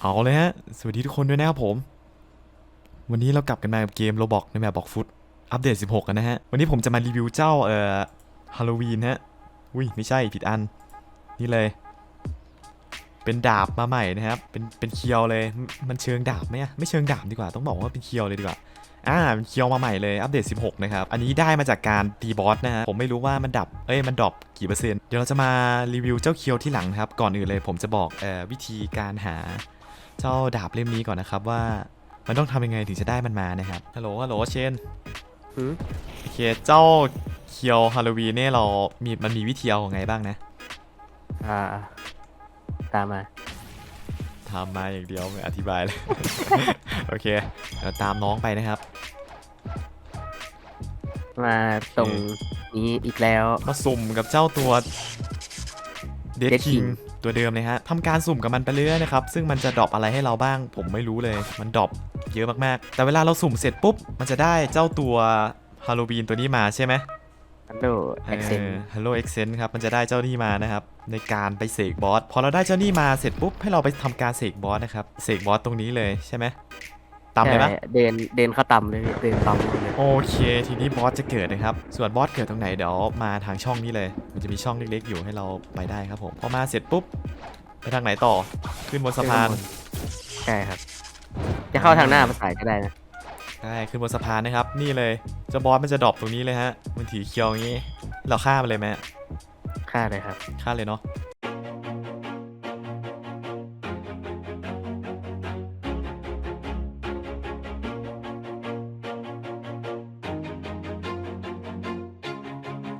เอาเลยฮะ สวัสดีทุกคนด้วยนะครับผม วันนี้เรากลับกันมากับเกมโรบอกในแบบบอกฟุตอัปเดต 16 กันนะฮะ วันนี้ผมจะมารีวิวเจ้าเอ่อฮาโลวีนฮะ อุ้ย ไม่ใช่ผิดอัน นี่เลย เป็นดาบมาใหม่นะครับ เป็นเป็นเคียวเลย มันเชิงดาบไหมอะไม่เชิงดาบดีกว่า ต้องบอกว่าเป็นเคียวเลยดีกว่าอ่าเคียวมาใหม่เลยอัปเดต 16 นะครับ อันนี้ได้มาจากการตีบอสนะฮะ ผมไม่รู้ว่ามันดับ เอ้ย มันดรอปกี่เปอร์เซ็นต์ เดี๋ยวเราจะมารีวิวเจ้าเคียวที่หลังนะครับ ก่อนอื่นเลยผมจะบอกเอ่อวิธีการหา เจ้าดาบเล่มนี้ก่อนนะครับว่า มันต้องทำยังไงถึงจะได้มันมานะครับฮัลโหลฮัลโหลเชนหืมโอเคเจ้าเคียวฮาโลวีนเนี่ยเรามีมันมีวิธีเอาไงบ้างนะ อ่า ตามมา ทำมาอย่างเดียวไม่อธิบายเลย โอเคเดี๋ยวตามน้องไปนะครับ มาตรงนี้อีกแล้ว มาสุ่มกับเจ้าตัวเดด Dead คิง King ตัวเดิมเลยฮะทำการสุ่มกับมันไปเรื่อยๆนะครับ ซึ่งมันจะดรอปอะไรให้เราบ้าง ผมไม่รู้เลย มันดรอปเยอะมากๆ แต่เวลาเราสุ่มเสร็จปุ๊บ มันจะได้เจ้าตัวฮาโลวีนตัวนี้มาใช่ไหมฮัลโหลแอคเซนฮัลโหลเอ็กเซนครับ มันจะได้เจ้านี่มานะครับ ในการไปเสกบอส พอเราได้เจ้านี่มาเสร็จปุ๊บ ให้เราไปทำการเสกบอสนะครับ เสกบอสตรงนี้เลยใช่ไหม ตามเลยปะเดินเดินเข้าต่ำเลยพี่เดินต่ำเลยโอเค ทีนี้บอสจะเกิดนะครับ ส่วนบอสเกิดตรงไหนเดี๋ยวมาทางช่องนี้เลย มันจะมีช่องเล็กๆอยู่ให้เราไปได้ครับผมพอมาเสร็จปุ๊บไปทางไหนต่อขึ้นบนสะพานใช่ครับ จะเข้าทางหน้าภาษาก็ได้นะใช่ขึ้นบนสะพานนะครับ นี่เลยเจ้าบอสมันจะดรอปตรงนี้เลยฮะมันถือเคียวอย่างนี้ เราฆ่ามันเลยไหมค่าเลยครับฆ่าเลยเนาะ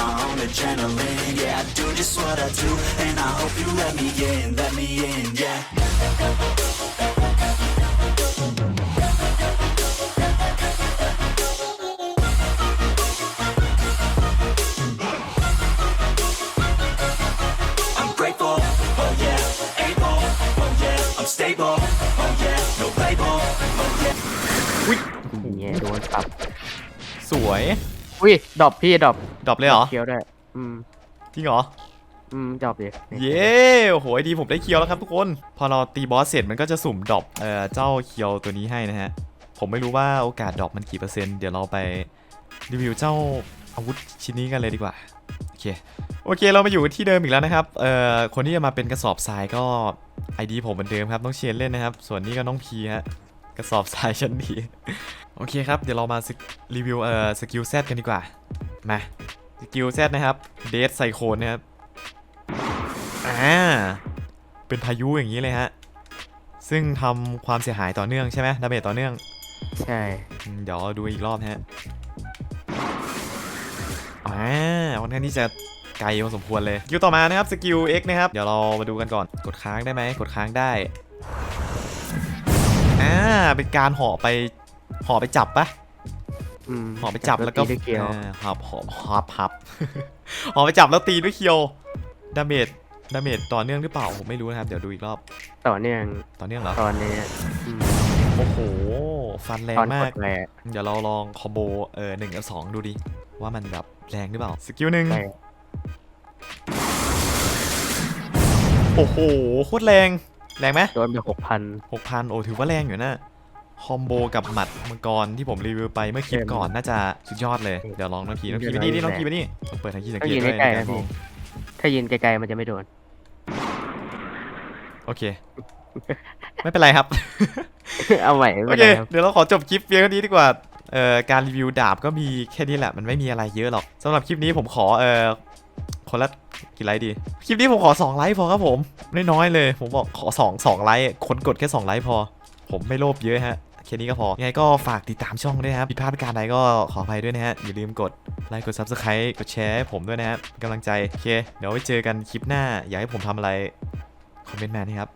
my own adrenaline. Yeah, I do just what I do, and I hope you let me in, let me in. Yeah. I'm grateful, oh yeah, able, oh yeah, I'm stable, oh yeah, no label, oh yeah. อุ้ย อย่างเงี้ยโดนปรับ สวย อุ้ยดรอปพี่ดรอปดรอปเลยเหรอ เคียวได้วยอืม จริงเหรอ อืมดรอปดิเย้โอ้โหดีผมได้เคียวแล้วครับทุกคน พอเราตีบอสเสร็จมันก็จะสุ่มดรอปเอ่อเจ้าเคียวตัวนี้ให้นะฮะ ผมไม่รู้ว่าโอกาสดรอปมันกี่เปอร์เซ็นต์ เดี๋ยวเราไปรีวิวเจ้าอาวุธชิ้นนี้กันเลยดีกว่า โอเค โอเค เรามาอยู่ที่เดิมอีกแล้วนะครับ เอ่อ คนที่จะมาเป็นกระสอบทรายก็ไอดีผมเหมือนเดิมครับ น้องเชนเล่นนะครับ ส่วนนี้ก็น้องพีฮะก ระสอบทรายชั้นดี โอเคครับ เดี๋ยวเรามาสกรีวิวเอ่อสกิลแซดกันดีกว่า มาสกิลแซดนะครับเดสไซโคนนะครับอ่าเป็นพายุอย่างนี้เลยฮะ ซึ่งทำความเสียหายต่อเนื่องใช่ไหมดาเมจต่อเนื่อง ใช่อืมเดี๋ยวดูอีกรอบนะฮะอ่าวันนี้ที่จะไกลพอสมควรเลยสกิลต่อมานะครับสกิล X นะครับ เดี๋ยวเรามาดูกันก่อนกดค้างได้ไหมกดค้างได้ อ่าเป็นการห่อไปห่อไปจับปะอืมห่อไปจับแล้วก็ตีด้วยเคียวอ่าหับหอบหับหับ ห่อไปจับแล้วตีด้วยเคียวดาเมจดาเมจต่อเนื่องหรือเปล่าผมไม่รู้นะครับเดี๋ยวดูอีกรอบต่อเนื่องต่อเนื่องเหรอตอนนี้อืมโอ้โหฟันแรงตอนมากดแหวกเดี๋ยวเราลองคอมโบเออหนึ่งกับสองดูดิ ว่ามันแบบแรงหรือเปล่า สกิลหนึ่งใช่โอ้โห โคตรแรง แรงไหมโดนไปหกพันหกพันโอ้ถือว่าแรงอยู่นะคอมโบกับหมัดมังกรที่ผมรีวิวไปเมื่อคลิปเต็มก่อนน่าจะสุดยอดเลย เดี๋ยวลองน้องพีน้องพีเดี๋ไปยวนี่เรานี่น้องแหละพีไปนี่ต้องเปิดทางที่สังต้อเกงตยืนด้วยใกล้ๆในนะการมพี่องถ้ายืนไกลๆมันจะไม่โดน โอเค ไม่เป็นไรครับ เอาใหม่ไม่โอเป็นเคไรครับเดี๋ยวเราขอจบคลิปเพียงเท่านี้ดีกว่าเอ่อการรีวิวดาบก็มีแค่นี้แหละมันไม่มีอะไรเยอะหรอกสำหรับคลิปนี้ผมขอเอ่อ คนละกี่ไลค์ดี คลิปนี้ผมขอ 2 ไลค์พอครับผม น้อยๆเลย ผมบอกขอ 2 2 ไลค์ คนกดแค่ 2 ไลค์พอ ผมไม่โลภเยอะฮะ แค่นี้ก็พอ ยังไงก็ฝากติดตามช่องด้วยครับผิดพลาดประการใดก็ขออภัยด้วยนะฮะ อย่าลืมกดไลค์ กด Subscribe กดแชร์ผมด้วยนะครับกำลังใจ โอเค เดี๋ยวไว้เจอกันคลิปหน้า อยากให้ผมทำอะไร คอมเมนต์มานะครับ